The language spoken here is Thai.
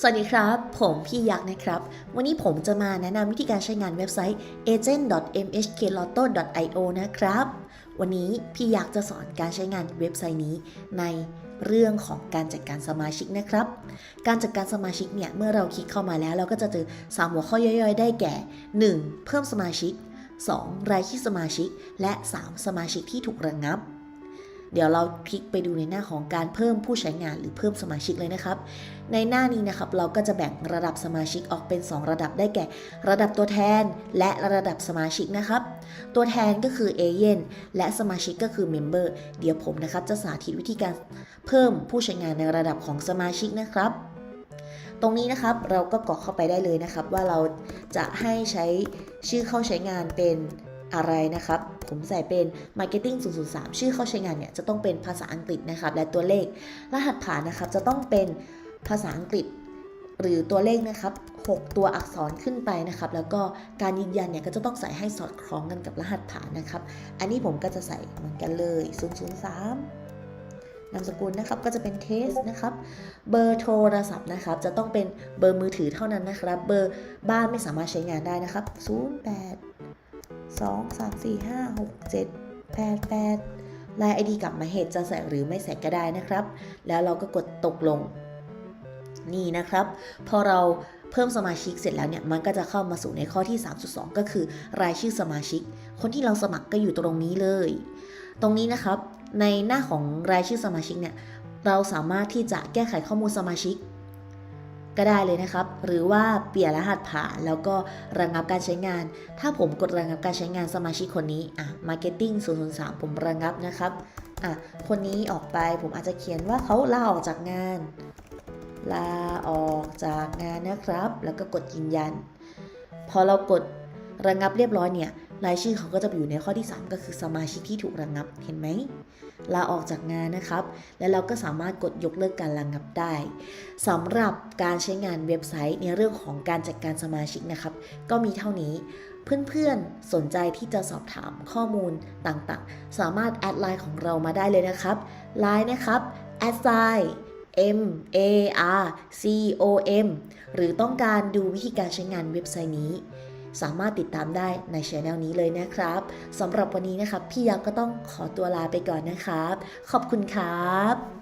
สวัสดีครับ ผมพี่ยักษ์นะครับ วันนี้ผมจะมาแนะนำวิธีการใช้งานเว็บไซต์ agent.mhklotto.io นะครับ วันนี้พี่ยักษ์จะสอนการใช้งานเว็บไซต์นี้ในเรื่องของการจัดการสมาชิกนะครับ การจัดการสมาชิกเนี่ย เมื่อเราคลิกเข้ามาแล้ว เราก็จะเจอ3หัวข้อย่อยๆ ได้แก่ 1. เพิ่มสมาชิก 2. รายชื่อสมาชิก และ 3 สมาชิกที่ถูกระงงับ เดี๋ยวเราคลิกไปดูในหน้าของการเพิ่มผู้ใช้งานหรือเพิ่มสมาชิกเลยนะครับ ในหน้านี้นะครับเราก็จะแบ่งระดับสมาชิกออกเป็น 2 ระดับได้แก่ ระดับตัวแทนและระดับสมาชิกนะครับ ตัวแทนก็คือเอเย่นและสมาชิกก็คือเมมเบอร์เดี๋ยวผมนะครับจะสาธิตวิธีการเพิ่มผู้ใช้งานในระดับของสมาชิกนะครับตรงนี้นะครับเราก็กรอกเข้าไปได้เลยนะครับ ว่าเราจะให้ใช้ชื่อเข้าใช้งานเป็น อะไรนะครับ ผมใส่เป็น Marketing 003 ชื่อเข้าใช้งานเนี่ยจะต้องเป็นภาษาอังกฤษนะครับ และตัวเลข รหัสผ่านนะครับจะต้องเป็นภาษาอังกฤษ หรือตัวเลขนะครับ 6 ตัวอักษรขึ้นไปนะครับ แล้วก็การยืนยันเนี่ยก็จะต้องใส่ให้สอดคล้องกันกับรหัสผ่านนะครับ อันนี้ผมก็จะใส่เหมือนกันเลย 003นามสกุลนะครับก็จะเป็นเทสนะครับเบอร์โทรศัพท์นะครับ จะต้องเป็นเบอร์มือถือเท่านั้นนะครับ เบอร์บ้านไม่สามารถใช้งานได้นะครับ 08 2 3 4 5 6 7 8 8ลาย ID กับมาเหตุจะใส่หรือไม่ใส่ก็ได้นะครับ แล้วเราก็กดตกลง นี่นะครับ พอเราเพิ่มสมาชิกเสร็จแล้วเนี่ยมันก็จะเข้ามาสู่ในข้อที่ 3.2 ก็คือ รายชื่อสมาชิก คนที่เราสมัครก็อยู่ตรงนี้เลย ตรงนี้นะครับในหน้าของรายชื่อสมาชิกเนี่ยเราสามารถที่จะแก้ไขข้อมูลสมาชิก ก็ได้เลยนะครับ หรือว่าเปลี่ยนรหัสผ่านแล้วก็ระงับการใช้งาน ถ้าผมกดระงับการใช้งานสมาชิกคนนี้อะ marketing 003 ผมระงับนะครับอะคนนี้ออกไปผมอาจจะเขียนว่าเขาลาออกจากงาน ลาออกจากงานนะครับ แล้วก็กดยืนยัน พอเรากดระงับเรียบร้อยเนี่ยรายชื่อเขาก็จะไปอยู่ในข้อที่ 3 ก็คือสมาชิกที่ถูกระงับเห็นไหม ลาออกจากงานนะครับ และเราก็สามารถกดยกเลิกการระงับได้สำหรับการใช้งานเว็บไซต์ในเรื่องของการจัดการสมาชิกนะครับ ก็มีเท่านี้เพื่อนๆ สนใจที่จะสอบถามข้อมูลต่างๆ สามารถแอดไลน์ของเรามาได้เลยนะครับไลน์นะครับแอดไซ M A R C O M หรือต้องการดูวิธีการใช้งานเว็บไซต์นี้ สามารถติดตามได้ในช anel นี้เลยนะครับสำหรับวันนี้นะครับพี่ยักษ์ก็ต้องขอตัวลาไปก่อนนะครับ ขอบคุณครับ